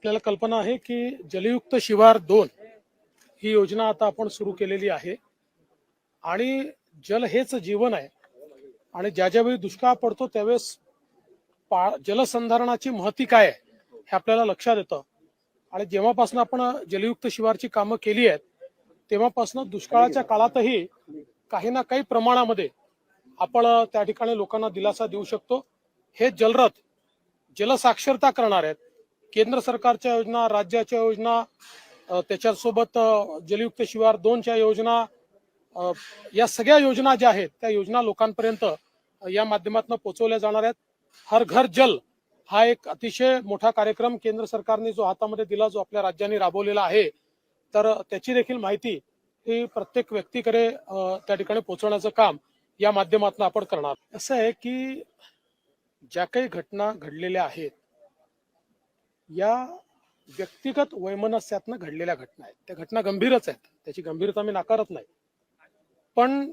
आपल्याला कल्पना आहे की जलयुक्त शिवार दोन ही योजना आता आपण सुरू केलेली आहे. आणि जल हेच जीवन आहे. आणि ज्या ज्यावेळी दुष्काळ पडतो त्यावेळेस पा जलसंधारणाची महती काय आहे हे आपल्याला लक्षात येतं. आणि जेव्हापासून आपण जलयुक्त शिवारची कामं केली आहेत तेव्हापासून दुष्काळाच्या काळातही काही ना काही प्रमाणामध्ये आपण त्या ठिकाणी लोकांना दिलासा देऊ शकतो. हे जलरथ जलसाक्षरता करणार आहेत. केंद्र सरकारच्या योजना राज्याच्या योजना त्याच्यासोबत जलयुक्त शिवार दोनच्या योजना या सगळ्या योजना ज्या आहेत त्या योजना लोकांपर्यंत या माध्यमातून पोहोचवल्या जाणार आहेत. हर घर जल हा एक अतिशय मोठा कार्यक्रम केंद्र सरकारने जो हातामध्ये दिला जो आपल्या राज्याने राबवलेला आहे. तर त्याची देखील माहिती ही प्रत्येक व्यक्तीकडे त्या ठिकाणी पोहोचवण्याचं काम या माध्यमातून आपण करणार. असं आहे की ज्या काही घटना घडलेल्या आहेत या व्यक्तिगत वैमनस्यातनं घडलेल्या घटना आहेत. त्या घटना गंभीरच आहेत. त्याची गंभीरता मी नाकारत नाही. पण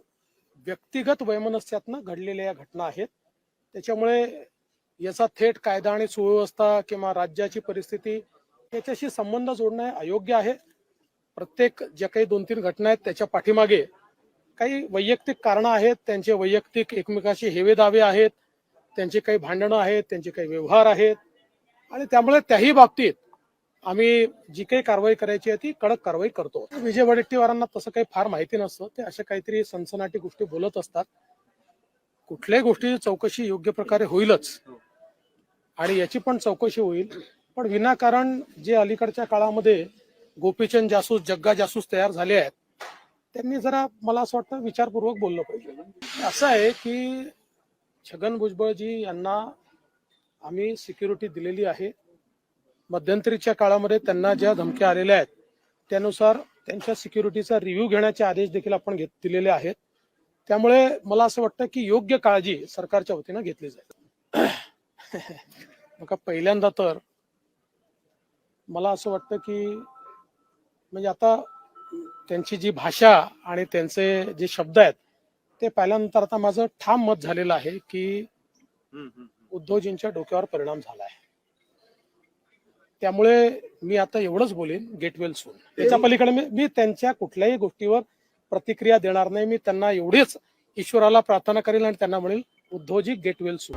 व्यक्तिगत वैमनस्यातनं घडलेल्या या घटना आहेत. त्याच्यामुळे याचा थेट कायदा आणि सुव्यवस्था किंवा राज्याची परिस्थिती याच्याशी संबंध जोडणं अयोग्य आहे. प्रत्येक ज्या काही दोन तीन घटना आहेत त्याच्या पाठीमागे काही वैयक्तिक कारणं आहेत. त्यांचे वैयक्तिक एकमेकाशी हेवे दावे आहेत. त्यांचे काही भांडणं आहेत. त्यांचे काही व्यवहार आहेत. आणि त्यामुळे त्याही बाबतीत आम्ही जी काही कारवाई करायची आहे ती कडक कारवाई करतो. विजय वडेट्टीवारांना तसं काही फार माहिती नसतं. ते अशा काहीतरी सनसनाटी गोष्टी बोलत असतात. कुठल्याही गोष्टीची चौकशी योग्य प्रकारे होईलच. आणि याची पण चौकशी होईल. पण विनाकारण जे अलीकडच्या काळामध्ये गोपीचंद जासूस जग्गा जासूस तयार झाले आहेत त्यांनी जरा मला असं वाटतं विचारपूर्वक बोललं पाहिजे. असं आहे की छगन भुजबळजी यांना आम्ही सिक्युरिटी दिलेली आहे. मध्यंतरीच्या काळामध्ये त्यांना ज्या धमक्या आलेल्या आहेत त्यानुसार त्यांच्या सिक्युरिटीचा रिव्ह्यू घेण्याचे आदेश देखील आपण घेत दिलेले आहेत. त्यामुळे मला असं वाटतं की योग्य काळजी सरकारच्या वतीनं घेतली जाईल. बघा पहिल्यांदा तर मला असं वाटतं की म्हणजे आता त्यांची जी भाषा आणि त्यांचे जे शब्द आहेत ते पाहिल्यानंतर आता माझं ठाम मत झालेलं आहे की उद्धवजींच्या डोक्यावर परिणाम झाला आहे त्यामुळे मी आता एवढंच बोलेन गेट वेल सून त्याच्या पलीकडे मी त्यांच्या कुठल्याही गोष्टीवर प्रतिक्रिया देणार नाही. मी त्यांना एवढीच ईश्वराला प्रार्थना करेल आणि त्यांना म्हणेल उद्धवजी गेट वेल सून